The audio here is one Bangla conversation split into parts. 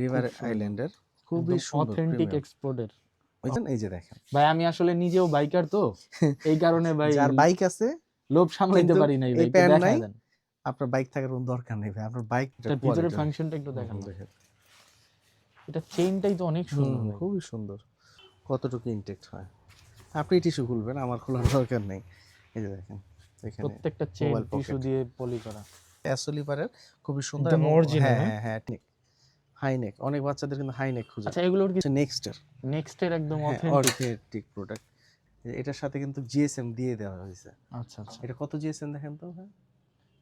রিভার আইল্যান্ডের খুবই অথেন্টিক। এক্সপোর্টের? এই যে দেখেন। ভাই আমি আসলে নিজেও বাইকার তো এই কারণে ভাই যার বাইক আছে লোভ সামলাইতে পারি নাই এই ভাই নাই, দেন। আপনার বাইক থাকার কোনো দরকার নেই ভাই আপনার বাইক ভিতরে ফাংশনটা একটু দেখান। ভাই। এটা চেইনটাই তো অনেক সুন্দর খুবই সুন্দর। কতটুকু ইনটেক্ট হয়? আপনি টিস্যু খুলবেন আমার খোলার দরকার নেই। এই যে দেখেন এখানে প্রত্যেকটা চেইন টিস্যু দিয়ে পলি করা। অ্যাসোলিপারের খুবই সুন্দর হ্যাঁ হ্যাঁ? হ্যাঁ হ্যাঁ ঠিক। হাই নেক অনেক বাচ্চাদের কিন্তু হাই নেক খুঁজে আচ্ছা এগুলোর কি নেক্সটের নেক্সটের একদম হ্যাঁ, অথেন্টিক অথেন্টিক প্রোডাক্ট এটার সাথে কিন্তু জিএসএম দিয়ে দেওয়া হয়েছে। আচ্ছা আচ্ছা। এটা কত জিএসএম দেখেন তো হ্যাঁ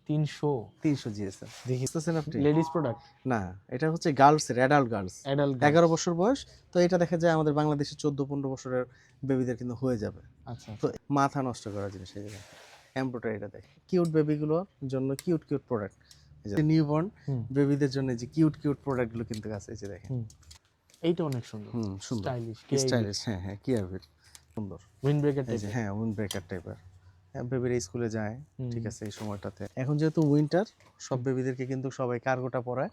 তিনশো। তিনশো জিএসএম দেখিতেছেন আপনি? লেডিস প্রোডাক্ট না এটা হচ্ছে গার্লসের অ্যাডাল্ট গার্লস অ্যাডাল্ট এগারো বছর বয়স তো এটা দেখা যায় আমাদের বাংলাদেশে চোদ্দ পনেরো বছরের বেবিদের কিন্তু হয়ে যাবে। আচ্ছা তো মাথা নষ্ট করা জিনিস এমব্রয়ডারি এটা দেখে কিউট বেবিগুলোর জন্য কিউট কিউট প্রোডাক্ট নিউবর্ন। বেবিদের জন্য যে কিউট কিউট প্রোডাক্টগুলো কিন্তু আছে এই যে দেখেন। এইটা অনেক সুন্দর। হুম সুন্দর। স্টাইলিশ স্টাইলিশ হ্যাঁ হ্যাঁ কিয়াভির সুন্দর। উইন্ড ব্রেকার এই হ্যাঁ উইন্ড ব্রেকার টাইপের বেবিরা স্কুলে যায় ঠিক আছে এই সময়টাতে। এখন যেহেতু উইন্টার সব বেবিদেরকে কিন্তু সবাই কার্গোটা পরায়।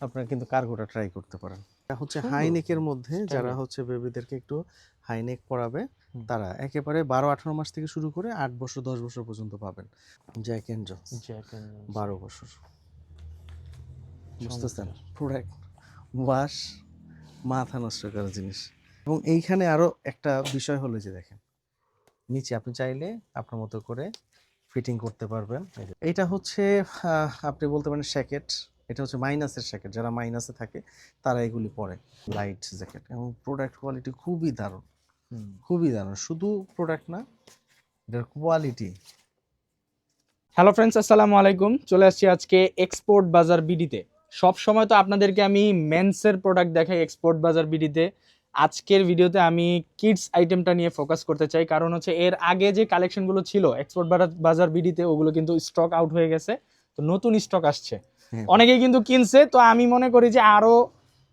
আপনারা কিন্তু কার্গোটা ট্রাই করতে পারেন। হচ্ছে। হাইনেকের মধ্যে যারা। হচ্ছে বেবিদেরকে একটু হাইনেক পরাবে হুম। তারা একেবারে বারো আঠারো মাস থেকে শুরু করে আট বছর দশ বছর পর্যন্ত পাবেন। জ্যাক জন্স জ্যাক বারো বছর। বুঝতেছেন? প্রোডাক্ট ওয়াশ মাথা নষ্ট করা জিনিস। এবং এইখানে আরও একটা বিষয় হলো যে দেখেন নিচে আপনি চাইলে আপনার মতো করে ফিটিং করতে পারবেন। এটা হচ্ছে আপনি বলতে পারেন শ্যাকেট এটা হচ্ছে মাইনাসের শ্যাকেট যারা মাইনাসে থাকে তারা এগুলি পরে। লাইট জ্যাকেট এবং প্রোডাক্ট কোয়ালিটি খুবই দারুণ। খুবই দারুণ। শুধু প্রোডাক্ট না এটার কোয়ালিটি হ্যালো ফ্রেন্ডস আসসালামু আলাইকুম। চলে আসছি আজকে এক্সপোর্ট বাজার বিডিতে সব সময় তো আপনাদেরকে আমি মেন্সের প্রোডাক্ট দেখাই এক্সপোর্ট বাজার বিডিতে। আজকের ভিডিওতে আমি কিডস আইটেমটা নিয়ে ফোকাস করতে চাই। কারণ হচ্ছে এর আগে যে কালেকশনগুলো ছিল এক্সপোর্ট বাজার বিডিতে ওগুলো কিন্তু স্টক আউট হয়ে গেছে। তো নতুন স্টক আসছে। হ্যাঁ। অনেকেই কিন্তু কিনছে। তো আমি মনে করি যে আরও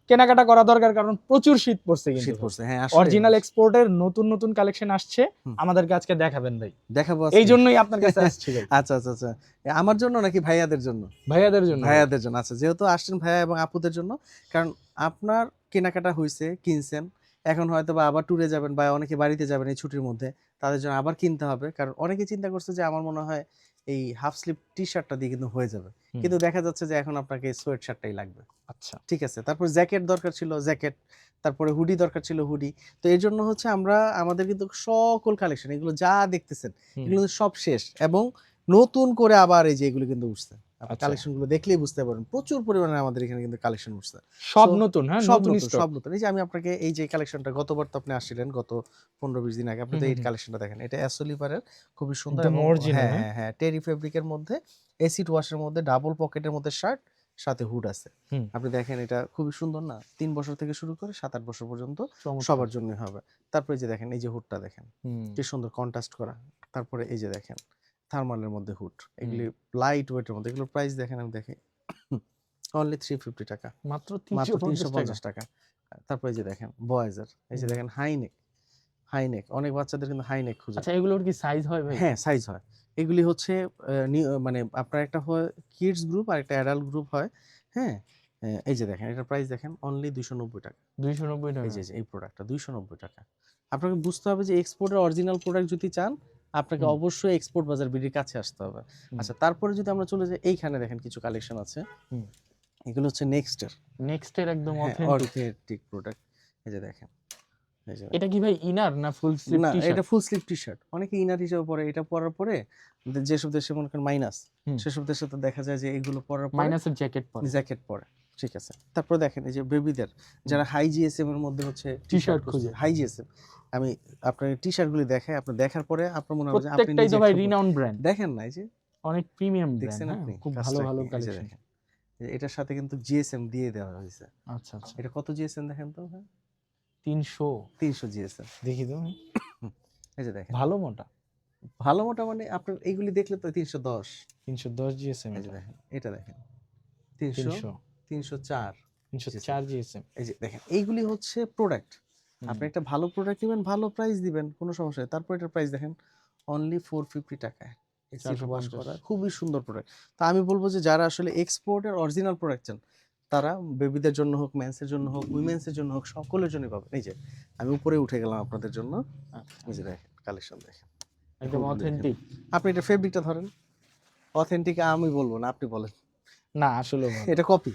কেনাকাটা করা দরকার কারণ প্রচুর শীত পড়ছে শীত পড়ছে হ্যাঁ অরিজিনাল এক্সপোর্টের নতুন নতুন কালেকশন আসছে। আমাদেরকে আজকে দেখাবেন ভাই। দেখাবো এই জন্যই আপনার কাছে আসছি আচ্ছা আচ্ছা আচ্ছা। আমার জন্য নাকি ভাইয়াদের জন্য? ভাইয়াদের জন্য? ভাইয়াদের জন্য। আচ্ছা যেহেতু আসছেন ভাইয়া এবং আপুদের জন্য কারণ আপনার কেনাকাটা হয়েছে কিনছেন এখন হয়তো বা আবার ট্যুরে যাবেন বা অনেকে বাড়িতে যাবেন এই ছুটির মধ্যে তাদের জন্য আবার কিনতে হবে কারণ অনেকে চিন্তা করছে যে আমার মনে হয় এই হাফ স্লিভ টি শার্টটা দিয়ে কিন্তু হয়ে যাবে। কিন্তু দেখা যাচ্ছে যে এখন আপনাকে সোয়েট শার্টটাই লাগবে। আচ্ছা। ঠিক আছে? তারপর জ্যাকেট দরকার ছিল জ্যাকেট তারপরে হুডি দরকার ছিল হুডি তো এর জন্য হচ্ছে আমরা আমাদের কিন্তু সকল কালেকশন এগুলো যা দেখতেছেন এগুলো সব শেষ এবং নতুন করে আবার এই যে এগুলো কিন্তু উঠছে। আচ্ছা। কালেকশনগুলো দেখলেই বুঝতে পারবেন। প্রচুর পরিমাণে আমাদের এখানে কিন্তু কালেকশন উঠছে। সব নতুন হ্যাঁ? সব নতুন সব নতুন। এই যে আমি আপনাকে এই যে কালেকশনটা গতবার তো আপনি আসছিলেন গত পনেরো বিশ দিন আগে। আপনি তো এই কালেকশনটা দেখেন। এটা খুবই সুন্দর হ্যাঁ হ্যাঁ? হ্যাঁ হ্যাঁ টেরি ফেব্রিকের মধ্যে এসিড ওয়াশের মধ্যে ডাবল পকেটের মধ্যে শার্ট সাথে হুড আছে। আপনি দেখেন এটা খুবই সুন্দর না? তিন বছর থেকে শুরু করে সাত আট বছর পর্যন্ত সবার জন্য হবে। তারপরে যে দেখেন এই যে হুডটা দেখেন। কি সুন্দর কন্ট্রাস্ট করা। তারপরে এই যে দেখেন থার্মালের মধ্যে হুড। এগুলি লাইট ওয়েটের মধ্যে। এগুলোর প্রাইস দেখেন আমি দেখি। অনলি থ্রি ফিফটি টাকা। মাত্র মাত্র তিনশো পঞ্চাশ টাকা। তারপরে যে দেখেন বয়েজের এই যে দেখেন হাইনেক হাইনেক অনেক বাচ্চাদের কিন্তু হাইনেক খুঁজে। আচ্ছা এগুলোর কি সাইজ হয় ভাই? হ্যাঁ সাইজ হয়। এগুলি হচ্ছে মানে আপনার একটা হয় কিডস গ্রুপ আর একটা অ্যাডাল্ট গ্রুপ হয়। হ্যাঁ? এই যে দেখেন এটার প্রাইস দেখেন অনলি দুইশো নব্বই টাকা। 290 টাকা। এই যে এই যে এই প্রোডাক্টটা দুইশো নব্বই টাকা। আপনাকে বুঝতে হবে যে এক্সপোর্টের অরিজিনাল প্রোডাক্ট যদি চান আপনাকে অবশ্যই এক্সপোর্ট বাজার বিডির কাছে আসতে হবে। আচ্ছা তারপরে যদি আমরা চলে যাই এইখানে দেখেন কিছু কালেকশন আছে। এগুলো হচ্ছে নেক্সটের নেক্সট এর একদম হ্যাঁ, অথেন্টিক অথেন্টিক প্রোডাক্ট এই যে দেখেন এটা কি ভাই ইনার না ফুল স্লিভ না টি এটা ফুল স্লিভ টি শার্ট অনেকে ইনার হিসেবে পরে এটা পরার পরে যেসব দেশে মনে করেন মাইনাস। সেসব দেশে তো দেখা যায় যে এগুলো পরার পরে মাইনাসের জ্যাকেট পরে। জ্যাকেট পরে। ঠিক আছে। তারপর দেখেন এই যে বেবিদের যারা হাই জিএসএম এর মধ্যে হচ্ছে টি শার্ট খুঁজে। হাই জিএসএম আমি আপনার টি শার্ট গুলি দেখাই আপনি দেখার পরে আপনার মনে হবে যে আপনি প্রত্যেকটাই নিজে তো ভাই রিনাউন্ড ব্র্যান্ড দেখেন না এই যে অনেক প্রিমিয়াম দেখছেন আপনি? খুব ভালো ভালো কালেকশন। এটার সাথে কিন্তু জিএসএম দিয়ে দেওয়া হয়েছে। আচ্ছা আচ্ছা। এটা কত জিএসএম দেখেন তো হ্যাঁ 300 তিনশো জিএসএম দেখি তো। এই যে দেখেন। ভালো মোটা। ভালো মোটা মানে আপনার এইগুলি দেখলে তো তিনশো দশ। 310 জিএসএম এই যে দেখেন এটা দেখেন। তিনশো 300 তিনশো চার 304 জিএসএম এই যে দেখেন এইগুলি হচ্ছে প্রোডাক্ট আপনি একটা ভালো প্রোডাক্ট নেবেন ভালো প্রাইস দিবেন কোনো সমস্যা নেই। তারপর এটার প্রাইস দেখেন অনলি ফোর ফিফটি টাকায়। ওয়াশ করা খুবই সুন্দর প্রোডাক্ট তা আমি বলব যে যারা আসলে এক্সপোর্টের অরিজিনাল প্রোডাক্ট চান তারা বেবিদের জন্য হোক মেন্সের জন্য হোক উইমেন্সের জন্য হোক সকলের জন্য পাবেন। এই যে আমি উপরে উঠে গেলাম আপনাদের জন্য। এই যে দেখেন কালেকশন দেখেন। একদম অথেন্টিক আপনি এটা ফেব্রিকটা ধরেন। অথেন্টিক আমি বলব না আপনি বলেন। না আসলে এটা কপি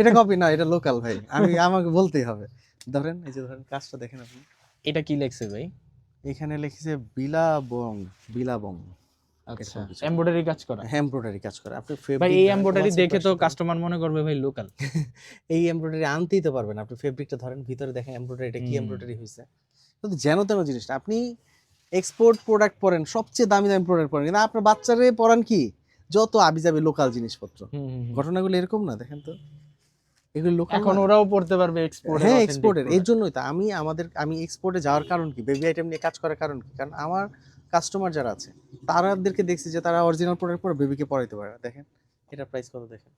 এটা কপি না এটা লোকাল ভাই। আমি আমাকে বলতেই হবে। ধরেন এই যে ধরেন কাজটা দেখেন আপনি। এটা কি লেখছে ভাই? এখানে লিখেছে বিলাবং বিলাবং। আচ্ছা এমব্রয়ডারি কাজ করা। এমব্রয়ডারি কাজ করে। আপনি ভাই এই এমব্রয়ডারি দেখে তো কাস্টমার মনে করবে ভাই লোকাল এই এমব্রয়ডারি আনতেই তো পারবেন। আপনি ফেব্রিকটা ধরেন ভিতরে দেখেন এমব্রয়ডারিটা কি। এমব্রয়ডারি হয়েছে কিন্তু যেন তেন জিনিসটা আপনি এক্সপোর্ট প্রোডাক্ট পরেন সবচেয়ে দামি দামি প্রোডাক্ট পরেন। কিন্তু আপনার বাচ্চারে পরান কি? যত আবিজাবি লোকাল জিনিসপত্র। ঘটনাগুলো এরকম না দেখেন তো। এগুলো লোকাল এখন ওরাও পড়তে পারবে এক্সপোর্ট হ্যাঁ এক্সপোর্টের এর জন্যই তো আমি আমাদের আমি এক্সপোর্টে যাওয়ার কারণ কি? বেবি আইটেম নিয়ে কাজ করার কারণ কি? কারণ আমার কাস্টমার যারা আছে তারাদেরকে দেখছি যে তারা অরিজিনাল প্রোডাক্ট পরে বেবিকে পরাইতে পারে। না দেখেন এটা প্রাইস কত দেখেন?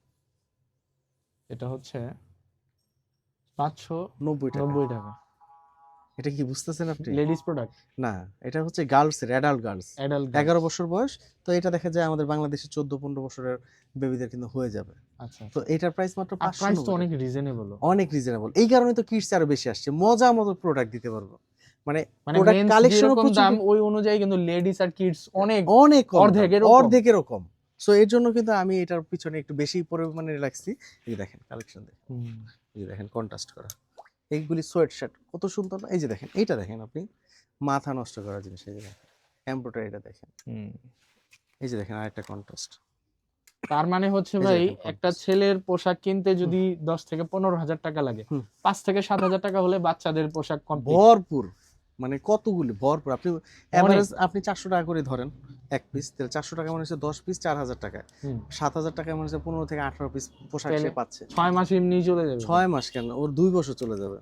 এটা হচ্ছে পাঁচশো নব্বই টাকা। নব্বই টাকা। এটা কি বুঝতেছেন আপনি? লেডিস প্রোডাক্ট না এটা হচ্ছে গার্লসের অ্যাডাল্ট গার্লস এগারো বছর বয়স তো এটা দেখা যায় আমাদের বাংলাদেশে চোদ্দ পনেরো বছরের বেবিদের কিন্তু হয়ে যাবে। আচ্ছা। তো এটার প্রাইস মাত্র প্রাইস তো অনেক রিজনেবল অনেক রিজনেবল এই কারণে তো কিডস আরও বেশি আসছে। মজা মতো প্রোডাক্ট দিতে পারব। মানে মানে যেরকম প্রচুর দাম ওই অনুযায়ী কিন্তু লেডিস আর কিডস অনেক অনেক কম দাম, অর্ধেকেরও কম। অর্ধেকেরও সো এর জন্য কিন্তু আমি এটার পিছনে একটু বেশি পরিমাণে রাখছি এই দেখেন কালেকশন দেখেন। এই দেখেন কন্ট্রাস্ট করা। এইগুলি সোয়েট শার্ট কত সুন্দর না? এই যে দেখেন এইটা দেখেন আপনি মাথা নষ্ট করা জিনিস এই যে দেখেন এমব্রয়ডারিটা দেখেন। হুম। এই যে দেখেন আরেকটা কন্ট্রাস্ট তার মানে হচ্ছে ভাই একটা ছেলের পোশাক কিনতে যদি দশ থেকে পনেরো হাজার টাকা লাগে। পাঁচ থেকে সাত হাজার টাকা হলে বাচ্চাদের পোশাক ভরপুর মানে কতগুলি ভরপুর। আপনি অ্যাভারেজ আপনি চারশো টাকা করে ধরেন এক পিস তাহলে চারশো টাকা মানে হচ্ছে দশ পিস চার হাজার টাকা। সাত হাজার টাকা মানে হচ্ছে পনেরো থেকে আঠারো পিস পোশাক সে পাচ্ছে। ছয় মাস এমনি চলে যাবে। ছয় মাস কেন? ওর দুই বছর চলে যাবে।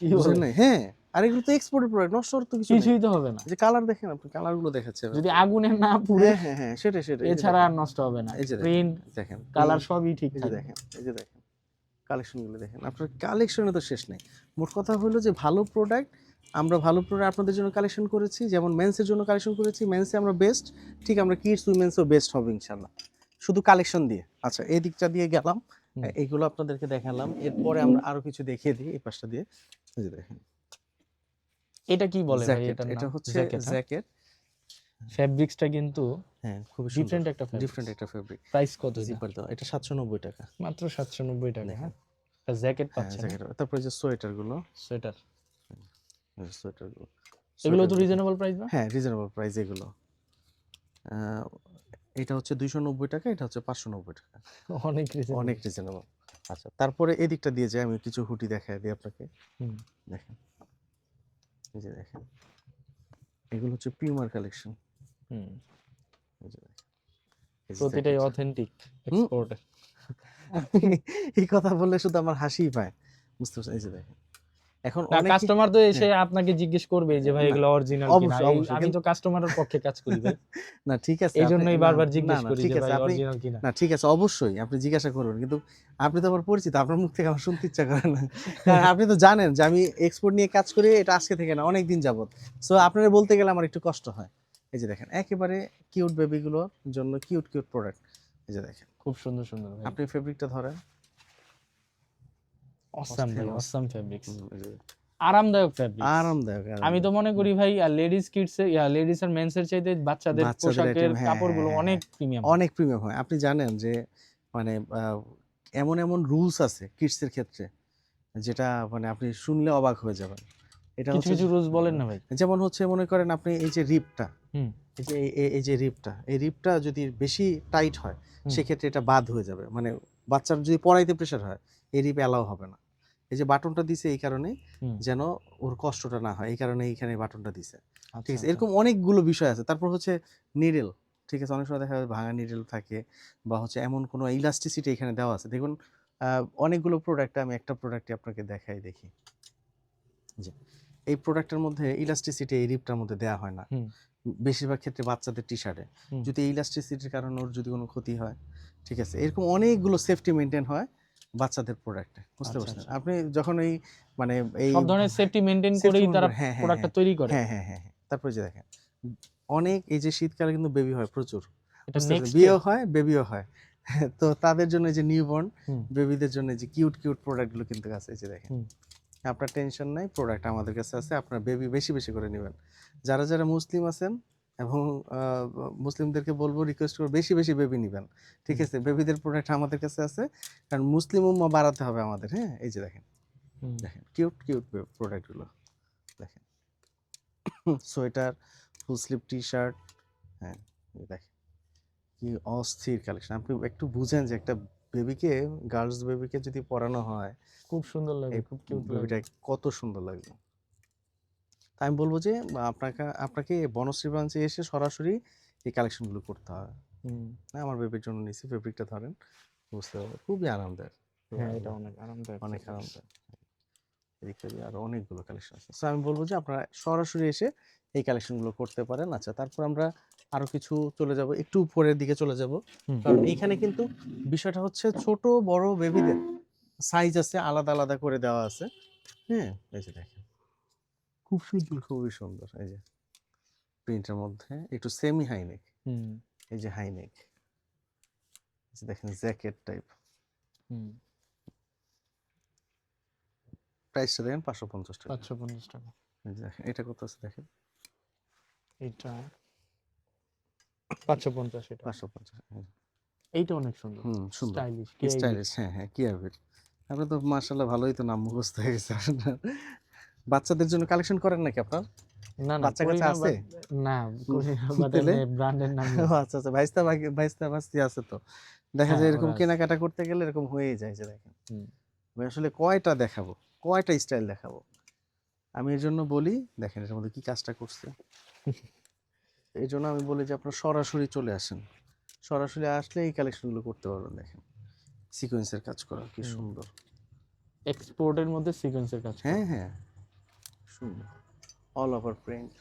বুঝলেন হ্যাঁ আর এগুলো তো এক্সপোর্টের প্রোডাক্ট নষ্ট তো কিছু কিছুই তো হবে না। যে কালার দেখেন আপনি কালারগুলো দেখাচ্ছে যদি আগুনে না পুড়ে হ্যাঁ হ্যাঁ হ্যাঁ সেটাই সেটাই এছাড়া আর নষ্ট হবে না। প্রিন্ট দেখেন কালার সবই ঠিক থাকবে দেখেন এই যে দেখেন। কালেকশনগুলো দেখেন। আপনার কালেকশনে তো শেষ নেই। মোট কথা হলো যে ভালো প্রোডাক্ট আমরা ভালো প্রোডাক্ট আপনাদের জন্য কালেকশন করেছি যেমন মেন্সের জন্য কালেকশন করেছি মেন্সে আমরা বেস্ট ঠিক আমরা কিডস উইমেন্সও বেস্ট হবে ইনশাল্লাহ। শুধু কালেকশন দিয়ে। আচ্ছা এই দিকটা দিয়ে গেলাম। এইগুলো আপনাদেরকে দেখালাম। এরপরে আমরা আরও কিছু দেখিয়ে দিই এই পাশটা দিয়ে। এই দেখেন। এটা কি বলে ভাই এটার এটা হচ্ছে জ্যাকেট ফ্যাব্রিক্সটা কিন্তু হ্যাঁ খুবই ডিফারেন্ট একটা ডিফারেন্ট একটা ফেব্রিক প্রাইস কত এটা? জিপার দাও এটা সাতশো নব্বই টাকা। মাত্র সাতশো নব্বই টাকা। দেখেন। হ্যাঁ জ্যাকেট হ্যাঁ পাচ্ছেন। তারপরে যে সোয়েটারগুলো। সোয়েটার সোয়েটারগুলো এগুলো তো রিজনেবল প্রাইস না? হ্যাঁ রিজনেবল প্রাইস এগুলো। এটা হচ্ছে দুইশো নব্বই টাকা এটা হচ্ছে পাঁচশো নব্বই টাকা। অনেক অনেক রিজনেবল আচ্ছা তারপরে এদিকটা দিয়ে যাই আমি কিছু হুটি দেখাই দিই আপনাকে। দেখেন। এই যে দেখেন। এগুলো হচ্ছে পিউমার কালেকশন হুম। এই যে দেখেন। প্রতিটাই অথেন্টিক এক্সপোর্ট এই কথা বললে শুধু আমার হাসিই পায়। বুঝতে পারছেন? এই যে দেখেন। এখন কাস্টমার তো এসে আপনাকে জিজ্ঞেস করবে যে ভাই এগুলো অরিজিনাল কিনা? আমি তো কাস্টমারের পক্ষে কাজ করি ভাই। না ঠিক আছে এই আপনি- বারবার জিজ্ঞেস করি যে ভাই অরিজিনাল কিনা? না ঠিক আছে অবশ্যই আপনি জিজ্ঞাসা করুন কিন্তু আপনি তো আবার পরিচিত আপনার মুখ থেকে আমার শুনতে ইচ্ছা করে না। কারণ আপনি তো জানেন যে আমি এক্সপোর্ট নিয়ে কাজ করি এটা আজকে থেকে না অনেক দিন যাবত সো আপনারা বলতে গেলে আমার একটু কষ্ট হয়। এই যে দেখেন একেবারে কিউট বেবিগুলোর জন্য কিউট কিউট প্রোডাক্ট এই যে দেখেন। খুব সুন্দর সুন্দর আপনি ফেব্রিকটা ধরেন। অসাম ভাই অসাম ফেব্রিক্স হুম, এই যে আরামদায়ক ফেব্রিক আরামদায়ক আমি তো মনে করি ভাই লেডিস কিডস ইয়া লেডিস আর মেন্স এর চাইতে বাচ্চাদের পোশাকের হ্যাঁ, কাপড়গুলো হ্যাঁ, অনেক প্রিমিয়াম অনেক প্রিমিয়াম হয়। আপনি জানেন যে মানে এমন এমন রুলস আছে কিডসের ক্ষেত্রে যেটা মানে আপনি শুনলে অবাক হয়ে যাবেন। এটা কিছু কিছু রুলস বলেন না ভাই। যেমন হচ্ছে মনে করেন আপনি এই যে রিপটা হুম। এই যে এই যে রিপটা এই রিপটা যদি বেশি টাইট হয় সেক্ষেত্রে এটা বাদ হয়ে যাবে। মানে বাচ্চার যদি পড়াইতে প্রেশার হয় এই রিপ অ্যালাউ হবে না। এই যে বাটনটা দিছে এই কারণে যেন ওর কষ্টটা না হয় এই কারণে এইখানে বাটনটা দিছে। আচ্ছা, ঠিক আছে এরকম অনেকগুলো বিষয় আছে। তারপর হচ্ছে নিডেল ঠিক আছে অনেক সময় দেখা যায় ভাঙা নিডেল থাকে বা হচ্ছে এমন কোনো ইলাস্টিসিটি এখানে দেওয়া আছে। দেখুন অনেকগুলো প্রোডাক্ট আমি একটা প্রোডাক্টই আপনাকে দেখাই দেখি। যে এই প্রোডাক্টের মধ্যে ইলাস্টিসিটি এই রিপটার মধ্যে দেওয়া হয় না। বেশিরভাগ ক্ষেত্রে বাচ্চাদের টি শার্টে। যদি ইলাস্টিসিটির কারণে ওর যদি কোনো ক্ষতি হয় ঠিক আছে এরকম অনেকগুলো সেফটি মেনটেন হয় বাচ্চাদের প্রোডাক্টে বুঝতে আচ্ছা, পারছেন? আচ্ছা। আপনি যখন এই মানে এই সব ধরনের সেফটি safety করেই তারা হ্যাঁ, হ্যাঁ, প্রোডাক্টটা হ্যাঁ। তৈরি করে। হ্যাঁ হ্যাঁ হ্যাঁ হ্যাঁ। তারপরে যে দেখেন অনেক এই যে শীতকালে কিন্তু বেবি হয় প্রচুর বিয়েও হয় বেবিও হয়। তো তাদের জন্য যে নিউবর্ন। বেবিদের জন্য যে কিউট কিউট প্রোডাক্টগুলো কিন্তু আছে এই যে দেখেন। আপনার টেনশন নাই প্রোডাক্ট আমাদের কাছে আছে আপনার বেবি বেশি বেশি করে নেবেন। যারা যারা মুসলিম আছেন এবং মুসলিমদেরকে বলব রিকোয়েস্ট করব বেশি বেশি বেবি নেবেন। ঠিক আছে? বেবিদের প্রোডাক্ট আমাদের কাছে আছে। কারণ মুসলিম উম্মা বাড়াতে হবে আমাদের হ্যাঁ? এই যে দেখেন। দেখেন কিউট কিউট প্রোডাক্টগুলো দেখেন। Sweater full sleeve T shirt হ্যাঁ দেখেন। কি অস্থির কালেকশন আপনি একটু বুঝেন যে একটা বেবিকে গার্লস বেবিকে যদি পরানো হয় খুব সুন্দর লাগে খুব কিউট বেবিটা কত সুন্দর লাগবে। তাই আমি বলব যে আপনাকে আপনাকে বনশ্রী ব্রাঞ্চে এসে সরাসরি এই কালেকশনগুলো করতে হবে। না আমার বেবির জন্য নিছি ফেব্রিকটা ধরেন। বুঝতে পারবে খুবই আরামদায়ক। হ্যাঁ এটা অনেক আরামদায়ক অনেক আরামদায়ক। এদিক থেকে অনেকগুলো কালেকশন আছে। সো আমি বলব যে আপনারা সরাসরি এসে এই কালেকশনগুলো করতে পারেন। আচ্ছা তারপর আমরা আরও কিছু চলে যাব একটু উপরের দিকে চলে যাব। কারণ এইখানে কিন্তু বিষয়টা হচ্ছে ছোট বড় বেবিদের সাইজ আছে আলাদা আলাদা করে দেওয়া আছে। হ্যাঁ এই যে দেখেন। খুব সুন্দর খুবই সুন্দর। এই যে প্রিন্টের মধ্যে একটু সেমি হাইনেক হুম। এই যে হাইনেক দেখেন জ্যাকেট টাইপ হুম। প্রাইসটা দেখেন পাঁচশো পঞ্চাশ টাকা। পাঁচশো পঞ্চাশ টাকা। এই যে দেখেন এটা কত আছে দেখেন? এটা পাঁচশো পঞ্চাশ এটা। পাঁচশো পঞ্চাশ এইটা অনেক সুন্দর। হুম সুন্দর। স্টাইলিশ স্টাইলিশ হ্যাঁ হ্যাঁ কিয়ারবিট আপনি তো মার্শাল্লাহ ভালোই তো নাম মুখস্থ হয়ে গেছে। আপনার বাচ্চাদের জন্য কালেকশন করেন নাকি আপনার? না না বাচ্চা না, আছে? না ব্র্যান্ডের নাম আচ্ছা আচ্ছা ভাইস্তা ভাই- ভাইস্তা ভাস্তি আছে তো। দেখা হ্যাঁ, যায় এরকম কেনাকাটা করতে গেলে এরকম হয়েই যায় যে দেখেন। আমি আসলে কয়টা দেখাবো? কয়টা স্টাইল দেখাবো? আমি এর জন্য বলি দেখেন এর মধ্যে কি কাজটা করছে। এই জন্য আমি বলি যে আপনার সরাসরি চলে আসেন। সরাসরি আসলে এই কালেকশনগুলো করতে পারবেন দেখেন। সিকোয়েন্সের কাজ করা কি সুন্দর। এক্সপোর্টের মধ্যে সিকোয়েন্সের কাজ হ্যাঁ হ্যাঁ। অল ওভার প্রিন্ট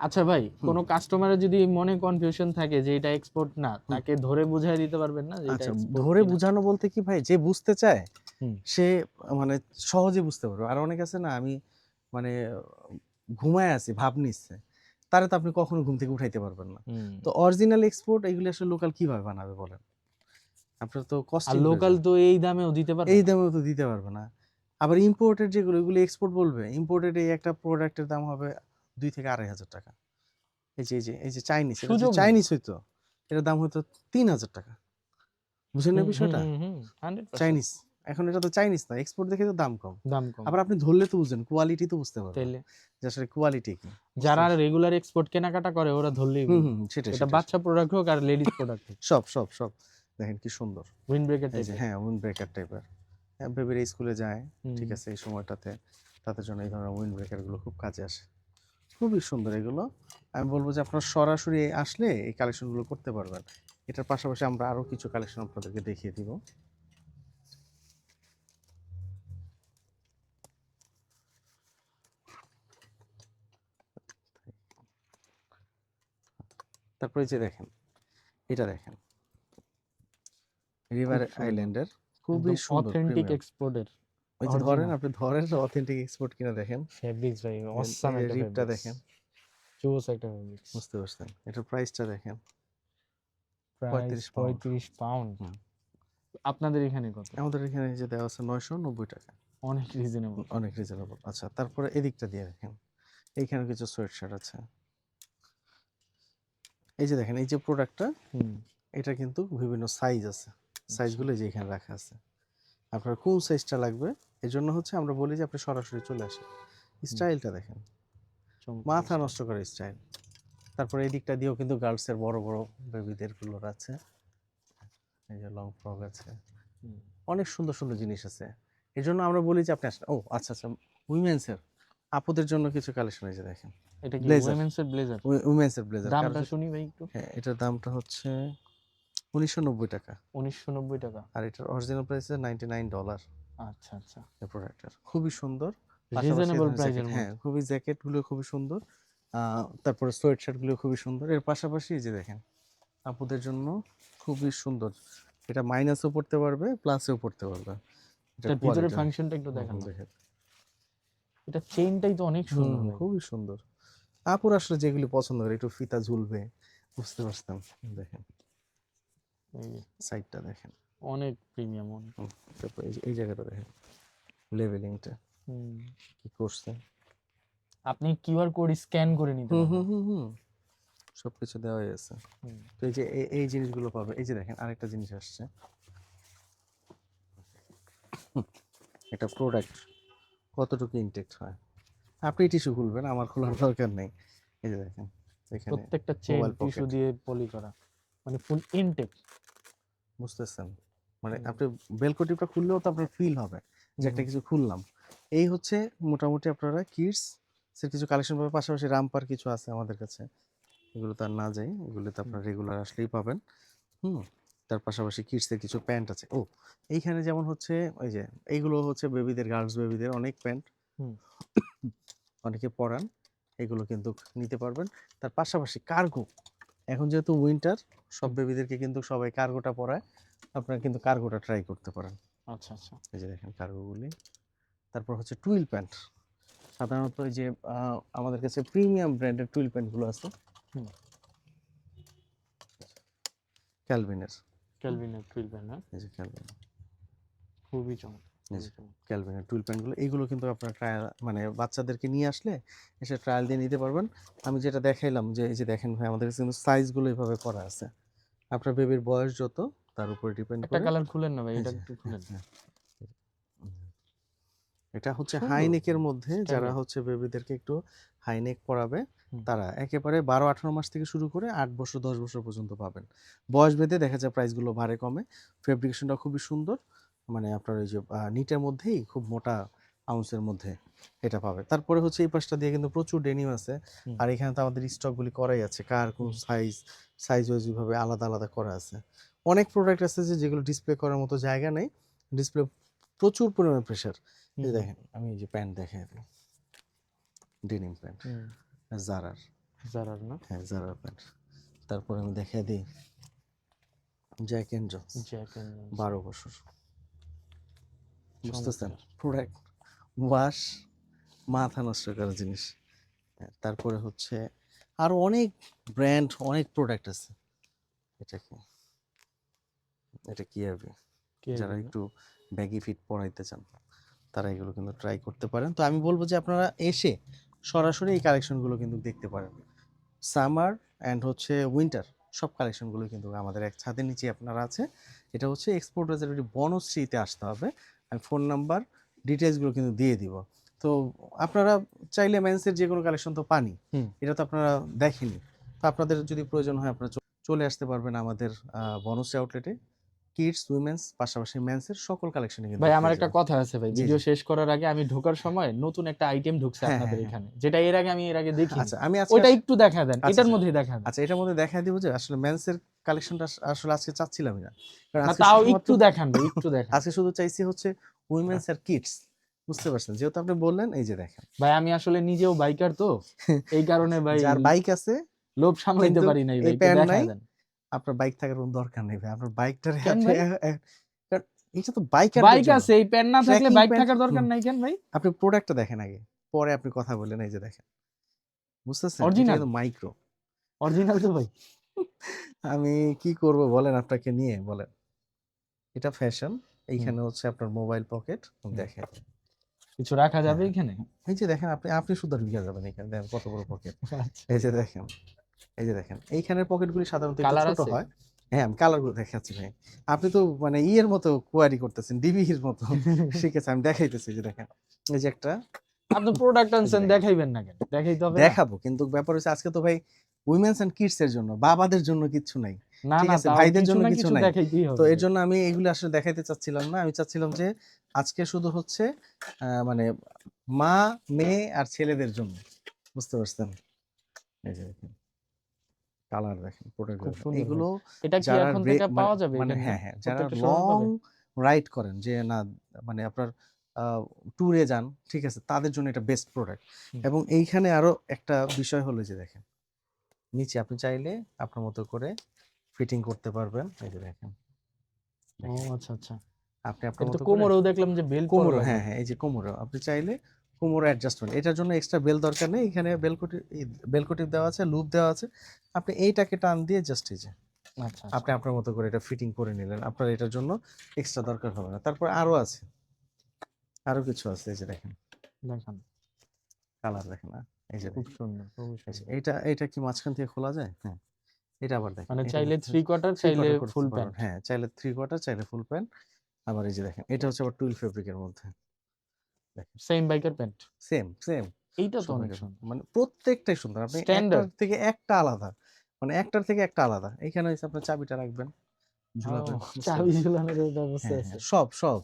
আচ্ছা ভাই কোনো কাস্টমারের যদি মনে কনফিউশন থাকে যে এটা এক্সপোর্ট না তাকে ধরে বুঝাই দিতে পারবেন না আচ্ছা ধরে? বোঝানো বলতে কি ভাই যে বুঝতে চায় সে মানে সহজে বুঝতে পারবে। আর অনেক আছে না আমি মানে ঘুমায় আছি ভাব নিচ্ছে তারে তো আপনি কখনো ঘুম থেকে উঠাইতে পারবেন না। তো অরিজিনাল এক্সপোর্ট এগুলো আসলে লোকাল কীভাবে বানাবে বলেন? আপনার তো কষ্ট লোকাল তো এই দামেও দিতে পারবে এই দামেও তো দিতে পারবে না। আবার ইম্পোর্টেড যেগুলো এগুলো এক্সপোর্ট বলবে ইম্পোর্টেড এই একটা প্রোডাক্টের দাম হবে দুই থেকে আড়াই হাজার টাকা। এই যে এই যে এই যে চাইনিজ চাইনিজ হইতো এটার দাম হয়তো তিন হাজার টাকা। বুঝেন না বিষয়টা? চাইনিজ এখন এটা তো চাইনিজ না এক্সপোর্ট দেখে তো দাম কম। দাম কম। আবার আপনি ধরলে তো বুঝেন কোয়ালিটি তো বুঝতে পারবেন। তাইলে। যে আসলে কোয়ালিটি কি। যারা রেগুলার এক্সপোর্ট কেনাকাটা করে ওরা ধরলেই হুম সেটাই এটা বাচ্চা প্রোডাক্ট হোক আর লেডিস প্রোডাক্ট হোক। সব সব সব। দেখেন কি সুন্দর। উইন্ড ব্রেকার যে হ্যাঁ উইন্ড ব্রেকার টাইপের বেবির স্কুলে যায়। ঠিক আছে এই সময়টাতে। তাদের জন্য এই ধরনের উইন্ড ব্রেকারগুলো খুব কাজে আসে। খুবই সুন্দর এগুলো। আমি বলব যে আপনারা সরাসরি আসলে এই কালেকশনগুলো করতে পারবেন। এটার পাশাপাশি আমরা আরও কিছু কালেকশন আপনাদেরকে দেখিয়ে দিব। তারপরে যে দেখেন এটা দেখেন। রিভার আইল্যান্ডের খুবই অথেন্টিক। এক্সপোর্টের ওই যে ধরেন আপনি ধরেন অথেন্টিক এক্সপোর্ট কিনা দেখেন। ফেব্রিক্স ভাই অসাম একটা রিপটা দেখেন। চোস একটা ফেব্রিক্স বুঝতে পারছেন এটার প্রাইসটা দেখেন। 35 35 পাউন্ড আপনাদের এখানে কত? আমাদের এখানে যে দেওয়া আছে নয়শো নব্বই টাকা। অনেক রিজনেবল অনেক রিজনেবল আচ্ছা তারপরে এদিকটা দিয়ে দেখেন। এইখানে কিছু সোয়েট শার্ট আছে। এই যে দেখেন এই যে প্রোডাক্টটা এটা কিন্তু বিভিন্ন সাইজ আছে। সাইজগুলো যে এখানে রাখা আছে। আপনার কোন সাইজটা লাগবে। এই জন্য হচ্ছে আমরা বলি যে আপনি সরাসরি চলে আসেন। স্টাইলটা দেখেন। মাথা নষ্ট করে স্টাইল তারপরে এই দিকটা দিয়েও কিন্তু গার্লসের বড় বড় বেবিদেরগুলোর আছে। এই যে লং ফ্রক আছে। অনেক সুন্দর সুন্দর জিনিস আছে। এই জন্য আমরা বলি যে আপনি আসেন ও আচ্ছা আচ্ছা উইমেন্সের আপুদের জন্য কিছু কালেকশন যে দেখেন। এটা কি blazer। উইমেন্স এর ব্লেজার উইমেন্সের ব্লেজার দামটা শুনি ভাই একটু। হ্যাঁ এটার দামটা হচ্ছে উনিশশো নব্বই টাকা। 1990 টাকা। আর এটার original price ninety nine dollar আচ্ছা আচ্ছা। এই খুবই সুন্দর। রিজনেবল প্রাইসের হ্যাঁ খুবই খুবই সুন্দর। তারপরে সোয়েট খুবই সুন্দর। এর পাশাপাশি এই যে দেখেন আপুদের জন্য খুবই সুন্দর। এটা মাইনাসও পড়তে পারবে প্লাসেও পড়তে পারবে। এটার ভিতরে ফাংশনটা একটু দেখান দেখেন। এটা চেইনটাই তো অনেক সুন্দর খুবই সুন্দর। আপুর আসলে যেগুলি পছন্দ করে একটু ফিতা ঝুলবে বুঝতে পারছেন? দেখেন। এই যে, সাইডটা দেখেন। অনেক প্রিমিয়াম অনেক। তারপর এই জায়গাটা দেখেন লেভেলিংটা। কি করছে? আপনি কিউআর কোড স্ক্যান করে নিতে হুম হুম হুম হুম। সবকিছু দেওয়াই আছে। তো এই যে এই জিনিসগুলো পাবে। এই যে দেখেন আরেকটা জিনিস আসছে। এটা প্রোডাক্ট কতটুকু ইনটেক্ট হয়? আপনি টিস্যু খুলবেন আমার খোলার দরকার নেই। এই যে দেখেন প্রত্যেকটা চেন টিস্যু দিয়ে পলি করা। মানে ফুল ইনটেক বুঝতেছেন? মানে আপনি বেলকটিপটা খুললেও তো আপনার ফিল হবে যে একটা কিছু খুললাম। এই হচ্ছে মোটামুটি আপনারা কিডস এর কিছু কালেকশন পাবেন পাশাপাশি রামপার কিছু আছে আমাদের কাছে। এগুলো তো আর না যাই এগুলো তো আপনার রেগুলার আসলেই পাবেন। হুম তার পাশাপাশি কিডসের কিছু প্যান্ট আছে। ও এইখানে যেমন হচ্ছে ওই যে এইগুলো হচ্ছে বেবিদের গার্লস বেবিদের অনেক প্যান্ট অনেকে পরান এগুলো কিন্তু নিতে পারবেন। তার পাশাপাশি কার্গো এখন যেহেতু উইন্টার সব বেবিদেরকে কিন্তু সবাই কার্গোটা পরায়। আপনারা কিন্তু কার্গোটা ট্রাই করতে পারেন। আচ্ছা আচ্ছা। এই যে দেখেন কার্গোগুলি তারপর হচ্ছে টুইল প্যান্ট সাধারণত এই যে আমাদের কাছে প্রিমিয়াম ব্র্যান্ডের টুইল প্যান্টগুলো আছে। ক্যালভিনের ক্যালভিনের টুইলবেন না এই যে ক্যালভিন খুবই চমৎকার। ক্যালভিনের টুইল প্যান্টগুলো এইগুলো কিন্তু আপনারা ট্রায়াল মানে বাচ্চাদেরকে নিয়ে আসলে এসে ট্রায়াল দিয়ে নিতে পারবেন। আমি যেটা দেখাইলাম যে এই যে দেখেন ভাই আমাদের কিন্তু সাইজগুলো এইভাবে করা আছে। আপনার বেবির বয়স যত তার উপরে ডিপেন্ড করে কালার খুলেন না ভাই এটা একটু খুলেন। হ্যাঁ, হ্যাঁ। এটা হচ্ছে। হাই নেকের মধ্যে যারা. হচ্ছে বেবিদেরকে একটু হাই নেক পরাবে তারা একেবারে বারো আঠারো মাস থেকে শুরু করে আট বছর দশ বছর পর্যন্ত পাবেন। বয়স ভেদে দেখা যায় প্রাইসগুলো ভারে কমে। ফেব্রিকেশনটা খুবই সুন্দর। মানে আপনার ওই যে নিটের মধ্যেই খুব মোটা আউন্সের মধ্যে এটা পাবে। তারপরে হচ্ছে এই পাশটা দিয়ে কিন্তু প্রচুর ডেনিম আছে। আর এখানে তো আমাদের স্টকগুলি করাই আছে। কার কোন সাইজ সাইজ ওয়াইজ ভাবে আলাদা আলাদা করা আছে। অনেক প্রোডাক্ট আছে যে যেগুলো ডিসপ্লে করার মতো জায়গা নেই। ডিসপ্লে প্রচুর পরিমাণে প্রেশার এই দেখেন আমি এই যে প্যান্ট দেখাই দিই। ডেনিম প্যান্ট জারার জারার না? হ্যাঁ জারার প্যান্ট তারপরে আমি দেখাই দিই Jack and Jones Jack and বারো বছর। বুঝতেছেন। প্রোডাক্ট ওয়াশ মাথা নষ্ট করার জিনিস। হ্যাঁ, তারপরে হচ্ছে আরও অনেক ব্র্যান্ড অনেক প্রোডাক্ট আছে। এটা কি? এটা কি হবে যারা একটু ব্যাগি ফিট পরাইতে চান তারা এগুলো কিন্তু ট্রাই করতে পারেন। তো আমি বলব যে আপনারা এসে সরাসরি এই কালেকশনগুলো কিন্তু দেখতে পারেন। সামার অ্যান্ড হচ্ছে উইন্টার সব কালেকশনগুলো কিন্তু আমাদের এক ছাদের নিচে আপনারা আছে। এটা হচ্ছে এক্সপোর্ট রেজার্ভেটি বনশ্রীতে আসতে হবে। আমি ফোন নাম্বার ডিটেলসগুলো কিন্তু দিয়ে দিব। তো আপনারা চাইলে মেন্সের যে কোনো কালেকশন তো পানি। এটা তো আপনারা দেখেনি তো আপনাদের যদি প্রয়োজন হয় আপনারা চলে আসতে পারবেন আমাদের বনসে আউটলেটে কিডস উইমেন্স পাশাপাশি মেন্সের সকল কালেকশনে কিন্তু ভাই আমার একটা কথা আছে ভাই ভিডিও শেষ করার আগে আমি ঢোকার সময় নতুন একটা আইটেম ঢুকছে হ্যাঁ, আপনাদের হ্যাঁ, এখানে যেটা এর আগে আমি এর আগে দেখি আচ্ছা আমি আস- একটু দেখা দেন আচ্ছা, এটার আচ্ছা। মধ্যেই দেখা আচ্ছা এটার মধ্যে দেখা দিব যে আসলে মেন্সের কালেকশনটা আসলে আজকে চাচ্ছিলাম না। কারণ তাও একটু দেখান ভাই একটু দেখান। আজকে শুধু চাইছি হচ্ছে উইমেন্স আর কিডস বুঝতে পারছেন? যেহেতু আপনি বললেন এই যে দেখেন। ভাই আমি আসলে নিজেও বাইকার তো এই কারণে ভাই যার বাইক আছে লোভ সামলাইতে পারি নাই ভাই প্যান্ট নাই, আপনার বাইক থাকার কোনো দরকার নেই ভাই। আপনার বাইকটার? এটা তো বাইকার বাইক আছে এই প্যান্ট না থাকলে বাইক থাকার দরকার নাই কেন ভাই? আপনি প্রোডাক্টটা দেখেন আগে পরে আপনি কথা বললেন এই যে দেখেন। বুঝতেছেন? Original? মাইক্রো অরিজিনাল তো ভাই। আমি কি করব বলেন আপনাকে নিয়ে বলেন। এটা ফ্যাশন এইখানে হচ্ছে আপনার মোবাইল পকেট দেখেন। কিছু রাখা যাবে হ্যাঁ। এখানে? এই যে দেখেন আপনি আপনি শুধু ঢুকে যাবেন এখানে দেখেন কত বড় পকেট আচ্ছা। এই যে দেখেন। এই যে দেখেন এইখানের পকেটগুলি সাধারণত ছোট হয়। হ্যাঁ আমি কালারগুলো দেখাচ্ছি ভাই। আপনি তো মানে ইয়ের মতো কোয়ারি করতেছেন ডিবির মতো। ঠিক আছে আমি দেখাইতেছি এই যে দেখেন। এই যে একটা। আপনি প্রোডাক্ট আনছেন দেখাইবেন না কেন? দেখাইতে হবে দেখাবো কিন্তু ব্যাপার হচ্ছে আজকে তো ভাই উইমেন্স এন্ড কিডস এর জন্য বাবাদের জন্য কিছু নাই। ঠিক আছে, ভাইদের জন্য কিছু নাই। তো এর জন্য আমি এগুলো আসলে দেখাইতে চাচ্ছিলাম না। আমি চাচ্ছিলাম যে আজকে শুধু হচ্ছে আহ, মানে মা মেয়ে আর ছেলেদের জন্য। বুঝতে পারছেন? এই যে দেখেন। কালার দেখেন প্রোডাক্ট এগুলো এটা কি এখন থেকে পাওয়া যাবে মানে হ্যাঁ হ্যাঁ যারা লং রাইড করেন যে না মানে আপনার ট্যুরে যান ঠিক আছে তাদের জন্য এটা বেস্ট প্রোডাক্ট এবং এইখানে আরও একটা বিষয় হলো যে দেখেন নিচে আপনি চাইলে আপনার মতো করে ফিটিং করতে পারবেন এই যে দেখেন। ও আচ্ছা আচ্ছা। আপনি আপনার মতো কোমরেও দেখলাম যে বেল্ট কোমরও হ্যাঁ হ্যাঁ এই যে কোমরও আপনি চাইলে কোমর অ্যাডজাস্টমেন্ট এটার জন্য এক্সট্রা বেল দরকার নেই। এখানে বেলকটি বেলকটি দেওয়া আছে লুপ দেওয়া আছে। আপনি এইটাকে টান দিয়ে জাস্ট এই যে আচ্ছা আপনি আপনার মতো করে এটা ফিটিং করে নিলেন। আপনার এটার জন্য এক্সট্রা দরকার হবে না। তারপর আরও আছে। আরও কিছু আছে এই যে দেখেন। দেখান। কালার দেখেন না এই যে খুব সুন্দর। এটা এটা কি মাঝখান থেকে খোলা যায়? হ্যাঁ। এটা আবার দেখেন। মানে চাইলে থ্রি কোয়ার্টার চাইলে ফুল প্যান্ট হ্যাঁ চাইলে থ্রি কোয়ার্টার চাইলে ফুল প্যান্ট আবার এই যে দেখেন এটা হচ্ছে আবার টুইল ফেব্রিকের মধ্যে। Same biker pant same same এইটা তো অনেক সুন্দর। মানে প্রত্যেকটাই সুন্দর। আপনি. একটার থেকে একটা আলাদা। মানে একটার থেকে একটা আলাদা। এখানে হচ্ছে আপনার চাবিটা রাখবেন। ঝুলাবেন, চাবি ঝুলানোর ব্যবস্থা হ্যাঁ, আছে। হ্যাঁ, সব সব।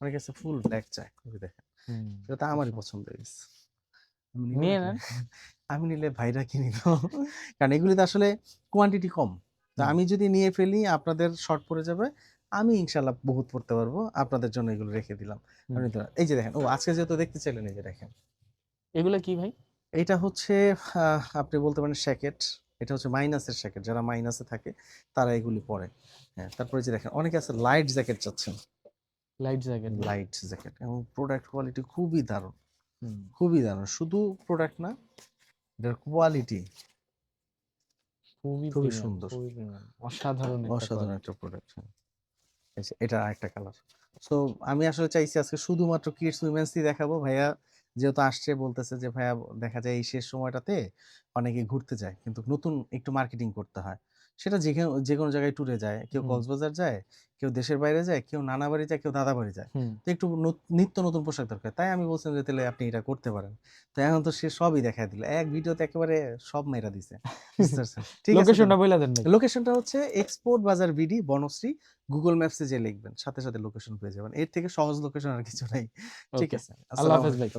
অনেক কাছে ফুল ব্ল্যাক চায় ওই দেখেন। এটা তো আমারই পছন্দ হয়েছে আমি নিয়ে নেন। আমি নিলে ভাইরা কি নিব। কারণ এগুলিতে আসলে কোয়ান্টিটি কম। তো আমি যদি নিয়ে ফেলি আপনাদের শর্ট পড়ে যাবে। আমি ইনশাল্লাহ বহুত পড়তে পারব। আপনাদের জন্য এগুলো রেখে দিলাম। এই যে দেখেন ও আজকে যেহেতু দেখতে চাইলেন এই যে দেখেন। এগুলা কি ভাই? এটা হচ্ছে আপনি বলতে পারেন শ্যাকেট। এটা হচ্ছে মাইনাসের শ্যাকেট। যারা মাইনাসে থাকে তারা এগুলি পরে। হ্যাঁ তারপরে যে দেখেন অনেকে আছে লাইট জ্যাকেট চাচ্ছেন। Light jacket light jacket. এবং প্রোডাক্ট কোয়ালিটি খুবই দারুণ। খুবই দারুণ। শুধু প্রোডাক্ট না এটার কোয়ালিটি খুবই খুবই সুন্দর। অসাধারণ অসাধারণ একটা প্রোডাক্ট এটা একটা কালার সো আমি আসলে চাইছি আজকে শুধুমাত্র কিডস উইমেন্সই দেখাবো। ভাইয়া যেহেতু আসছে, বলতেছে যে, ভাইয়া, দেখা যায় এই শেষ সময়টাতে অনেকে ঘুরতে যায়, কিন্তু নতুন একটু মার্কেটিং করতে হয়। সেটা যেখানে যে কোনো জায়গায় ট্যুরে যায় কেউ। কক্সবাজার যায় কেউ দেশের বাইরে যায় কেউ নানা বাড়ি যায় কেউ দাদা বাড়ি যায়। তো একটু নিত্য নতুন পোশাক দরকার। তাই আমি বলছিলাম যে তাহলে আপনি এটা করতে পারেন। তো এখন তো সে সবই দেখা দিল। এক ভিডিওতে একেবারে সব মেয়েরা দিছে। ঠিক আছে লোকেশনটা বইলা দেন লোকেশনটা হচ্ছে এক্সপোর্ট বাজার বিডি বনশ্রী গুগল ম্যাপসে যে লিখবেন সাথে সাথে লোকেশন পেয়ে যাবেন। এর থেকে সহজ লোকেশন আর কিছু নাই। ঠিক আছে আল্লাহ হাফেজ ভাই।